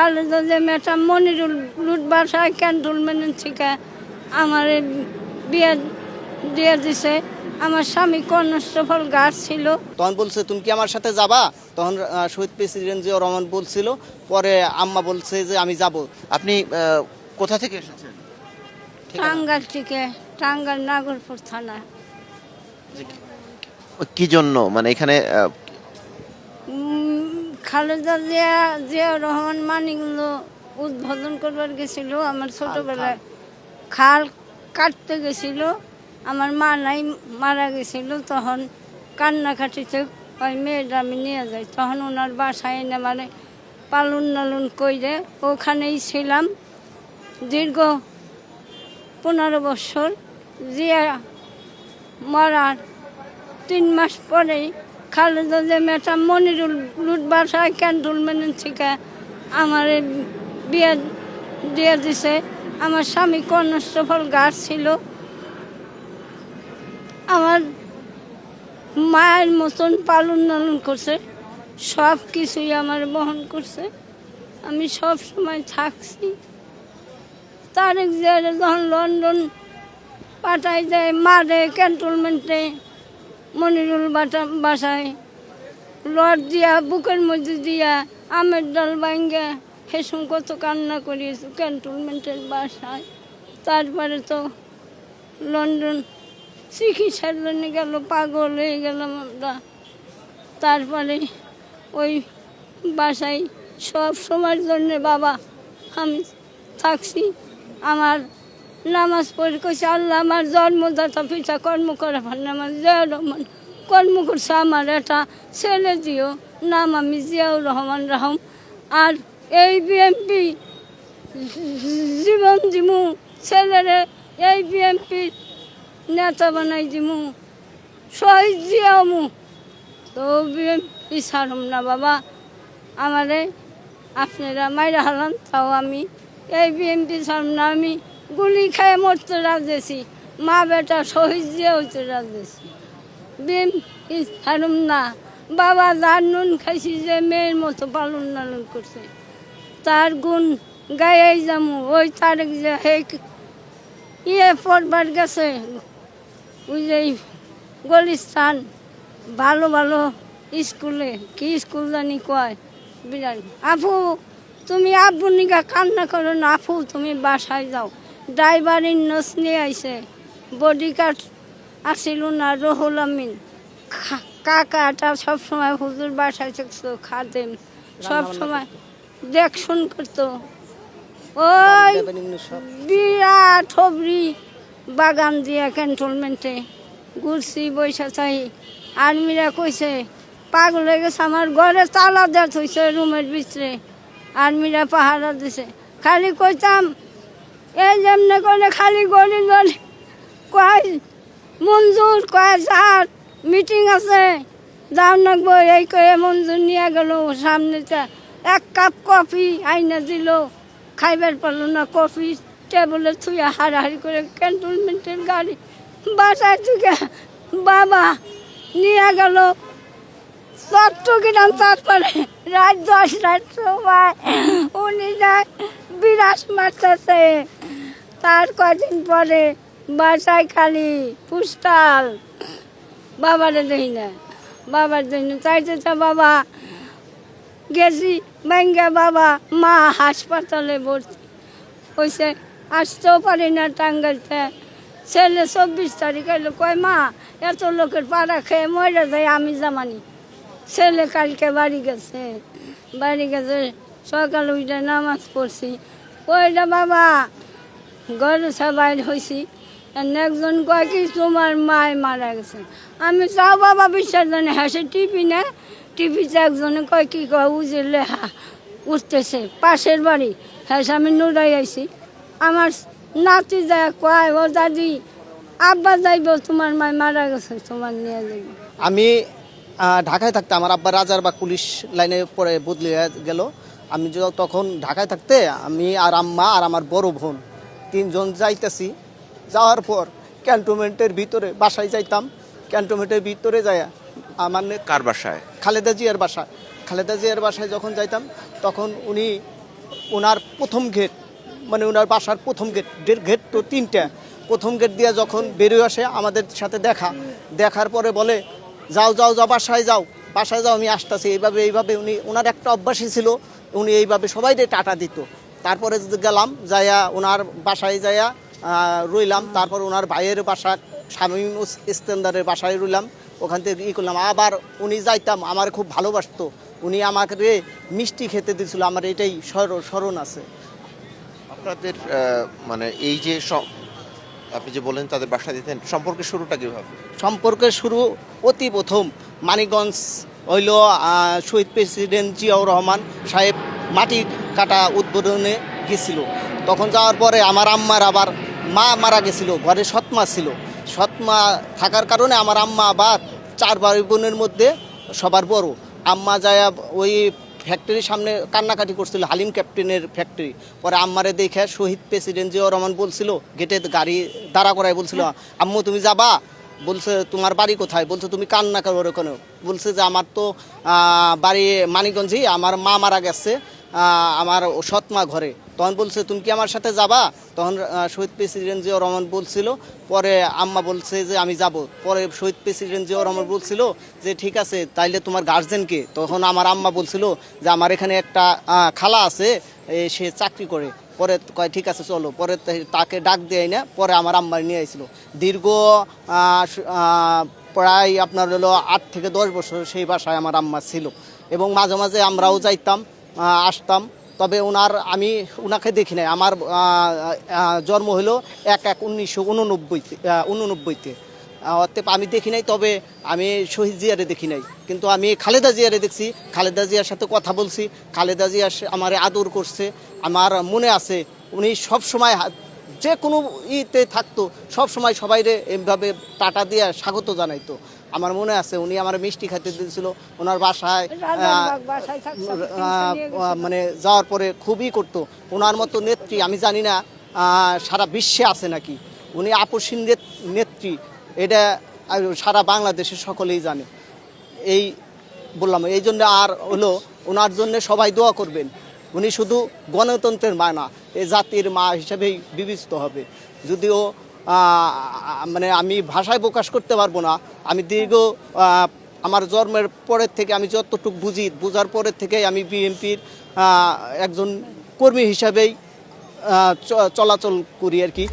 খালেদা যে মেয়েটা মনিরুল লুট বাসায় ক্যান্টনমেন্ট থেকে আমার বিয়ে দিয়ে দিছে। আমার স্বামী কর্ণস্থফল গাছ ছিল। তখন বলছে তুমি কি আমার সাথে যাবা? তখন শহীদ প্রেসিডেন্ট জিয়া রহমান বলছিল। পরে আম্মা বলছে যে আমি যাব। আপনি কোথা থেকে এসেছেন? টাঙ্গাল থেকে টাঙ্গাল নাগরপুর থানা। কি জন্য? মানে এখানে খালেদা জিয়া জিয়া রহমান মানিগুলো উদ্বোধন করবার গেছিল। আমার ছোটবেলায় খাল কাটতে গেছিল। আমার মা নাই মারা গেছিল। তখন কান্নাকাটিতে ওই মেয়েটা আমি নিয়ে যাই। তখন ওনার বাসায় এনে মানে পালন নালন কইরে ওখানেই ছিলাম। দীর্ঘ পনেরো বছর। জিয়া মরার তিন মাস পরেই খালেদা যে মেয়েটা মনিরুল বাসায় ক্যান্টনমেন্ট থেকে আমার বিয়ে দিয়ে দিছে। আমার স্বামী কর্ণস্থফল গাছ ছিল। আমার মায়ের মতন পালন নালন করছে। সব কিছুই আমার বহন করছে। আমি সব সময় থাকছি। তারেক জিয়ারে যখন লন্ডন পাঠাই দেয়, মারে ক্যান্টনমেন্টে। মনিরুল বাটা বাসায়। লড দিয়া, বুকের মধ্যে দিয়া, আমের ডাল ভাঙ্গা হেসুম কত কান্না করিয়েছে ক্যান্টনমেন্টের বাসায়। তারপরে তো লন্ডন চিকিৎসার জন্য গেল, পাগল হয়ে গেলাম আমরা। তারপরে ওই বাসায় সব সময়ের জন্যে বাবা, আমি থাকছি আমার নামাজ পড়ে কইছে, আল্লাহ আমার জন্মদাতা, পিতা কর্ম করে ভালো আমার জিয়াউর রহমান কর্ম করছে, আমার এটা ছেলে দিও। নাম আমি জিয়াউর রহমান রহম। আর এই বিএমপি জীবন দিমু, ছেলেরে এই বিএমপি নেতা বানাই দিমু, শহীদ জিয়ামু তো বিএমপি ছাড়ুম না বাবা, আমারে আপনারা মাইরা হালান তাও আমি এই বিএমপি ছাড়ুম না, আমি গুলি খেয়ে মরতে রাজেছি। মা বেটা শহীদ দিয়ে হইতে রাজেছি। বিএমপি ছাড়ুম না। বাবা যার নুন খাইছি যে মেয়ের মতো পালন নালন করছে। তার গুণ গায়ে যামু ওই তারেক যে হে ইয়ে পড়বার গেছে। ওই যে গলিস্তান ভালো ভালো স্কুলে। কি স্কুল জানি কয়? বিরাট আফু, তুমি আব্বু নিকা কান্না করো না। আপু তুমি বাসায় যাও। ড্রাইভারের নস নিয়ে আইছে। বডি গার্ড আসিল না রহুল আমিন। খা- কাকাটা সবসময় হুজুর বাসায় থাকতো খাদেম। সবসময় দেখশুন করতো। ওই বিরাট হবরি বাগান দিয়া ক্যান্টনমেন্টে ঘুরছি বৈশা চাই। আর্মিরা কইছে পাগল হয়ে গেছে আমার ঘরে তালা দেওয়া থইছে রুমের ভিতরে। আর্মিরা পাহারা দিছে খালি কইতাম এই যেমনে করে খালি গলি কয় মঞ্জুর, কয় যার মিটিং আছে। যাও নাকবো এই কয়ে মঞ্জুর নিয়ে গেল সামনেটা এক কাপ কফি আইনা দিল, খাইবার পারল না কফি টেবলে থুয়ে হাড়াহাড়ি করে ক্যান্টনমেন্টের গাড়ি বাসায় থেকে বাবা নিয়ে গেল চট্টগ্রাম তারপরে রাত দশটার সময় উনি যায় বিরাস মারতেছে। তার কদিন পরে বাসায় খালি পুষ্টাল। বাবারে দেই না, বাবার দেই না। চাইতে তো বাবা গেছি ব্যাঙ্গে বাবা মা হাসপাতালে ভর্তি। হয়েছে আসতেও পারি না টাঙ্গাইতে ছেলে চব্বিশ তারিখ এলো। কয়, মা, এত লোকের পাড়া খেয়ে মরে যায়, আমি জামানি। ছেলে কালকে বাড়ি গেছে। বাড়ি গেছে, সকাল উঠে নামাজ পড়ছি। ওইটা বাবা ঘরে সবাই হয়েছি একজন কয় কি, তোমার মায় মারা গেছে। আমি যাও বাবা বিশ্বাস জানি হাসে। টিপি না। টিভিতে একজনে কয় কি, কয় উজে লেহা উঠতেছে, পাশের বাড়ি। হ্যাঁ আমি নুরাই আইছি। আমার নাতি যায়, কয়, ও দাদি, আব্বা যাইব, তোমার মায় মারা গেছে, তোমার নিয়ে যাইব। আমি ঢাকায় থাকতে আমার আব্বা রাজার বা পুলিশ লাইনে পরে বদলে গেল। আমি য- তখন ঢাকায় থাকতে আমি আর আম্মা আর আমার বড় বোন। তিনজন যাইতেছি যাওয়ার পর ক্যান্টনমেন্টের ভিতরে বাসায় যাইতাম। ক্যান্টনমেন্টের ভিতরে যায় আমার কার বাসায়? খালেদা জিয়ার বাসা খালেদা জিয়ার বাসায় যখন যাইতাম তখন উনি ওনার প্রথম গেট মানে ওনার বাসার প্রথম গেট গেট তো তিনটা। প্রথম গেট দিয়ে যখন বেরিয়ে আসে আমাদের সাথে দেখা। দেখার পরে বলে যাও যাও যাও বাসায় যাও। বাসায় যাও আমি আসতেছি। এইভাবে এইভাবে উনি ওনার একটা অভ্যাসই ছিল উনি এইভাবে সবাইকে টাটা দিত। তারপরে গেলাম যাইয়া ওনার বাসায় যাইয়া রইলাম। তারপর ওনার ভাইয়ের বাসা স্বামী ইস্তেন্দারের বাসায় রইলাম। ওখান থেকে ই করলাম আবার উনি যাইতাম আমার খুব ভালোবাসতো। উনি আমাকে মিষ্টি খেতে দিয়েছিল আমার এটাই স্মর- স্মরণ আছে। আপনাদের মানে এই যে আপনি যে বলেন তাদের বাসা দিতেন সম্পর্কের শুরুটা কীভাবে? সম্পর্কের শুরু অতি প্রথম। মানিকগঞ্জ হইল শহীদ প্রেসিডেন্ট জিয়াউর রহমান সাহেব মাটি কাটা উদ্বোধনে গেছিল। তখন যাওয়ার পরে আমার আম্মার আবার মা মারা গেছিল, ঘরে সৎমা ছিল। সৎমা থাকার কারণে আমার আম্মা আবার চার ভাই বোনের মধ্যে সবার বড়। আম্মা যায় ওই ফ্যাক্টরির সামনে কান্নাকাটি করছিল, হালিম ক্যাপ্টেনের ফ্যাক্টরি পরে আম্মারে দেখে শহীদ প্রেসিডেন্ট জিয়াউর রহমান বলছিল, গেটে গাড়ি দাঁড়া করায়, বলছিল। আম্মু, তুমি যাবা? বলছে, তোমার বাড়ি কোথায়? বলছে, তুমি কান্না করো ওখানে বলছে যে, আমার তো বাড়ি মানিকগঞ্জেই, আমার মা মারা গেছে। আমার সৎমা ঘরে। তখন বলছে, তুমি কি আমার সাথে যাবা? তখন শহীদ প্রেসিডেন্ট জিয়াউর রহমান বলছিল, পরে আম্মা বলছে যে, আমি যাব। পরে শহীদ প্রেসিডেন্ট জিয়াউর রহমান বলছিল যে, ঠিক আছে, তাইলে তোমার গার্জেনকে তখন আমার আম্মা বলছিল যে, আমার এখানে একটা খালা আছে সে চাকরি করে। পরে কয়, ঠিক আছে, চলো। পরে তাকে ডাক দেয় না, পরে আমার আম্মার নিয়ে আইছিল। দীর্ঘ প্রায় আপনার হলো আট থেকে দশ বছর সেই বাসায় আমার আম্মা ছিল। এবং মাঝে মাঝে আমরাও যাইতাম। আসতাম। তবে ওনার আমি ওনাকে দেখি নাই। আমার জন্ম হলো এক এক উনিশশো উননব্বইতে উননব্বইতে অতএব আমি দেখি নাই, তবে আমি শহীদ জিয়ারে দেখি নাই। কিন্তু আমি খালেদা জিয়ারে দেখছি। খালেদা জিয়ার সাথে কথা বলছি। খালেদা জিয়া আমার আদর করছে। আমার মনে আছে, উনি সব সময় যে কোনো ইতে থাকতো, সব সময় সবাইরে এভাবে টাটা দিয়ে স্বাগত জানাইতো। আমার মনে আছে উনি আমার মিষ্টি খাইতে দিয়েছিল। ওনার বাসায়। মানে যাওয়ার পরে খুবই করতো। ওনার মতো নেত্রী আমি জানি না সারা বিশ্বে আছে নাকি। উনি আপসীন নেত- নেত্রী এটা সারা বাংলাদেশের সকলেই জানে। এই বললাম এই জন্য আর হলো ওনার জন্য সবাই দোয়া করবেন। উনি শুধু গণতন্ত্রের মা না এ জাতির মা হিসেবেই বিবেচিত হবে। যদিও মানে আমি ভাষায় প্রকাশ করতে পারব না। আমি দীর্ঘ আমার জন্মের পরের থেকে আমি যতটুকু বুঝি, বোঝার পরের থেকে আমি বিএনপির একজন কর্মী হিসাবেই চলাচল করি আর কি।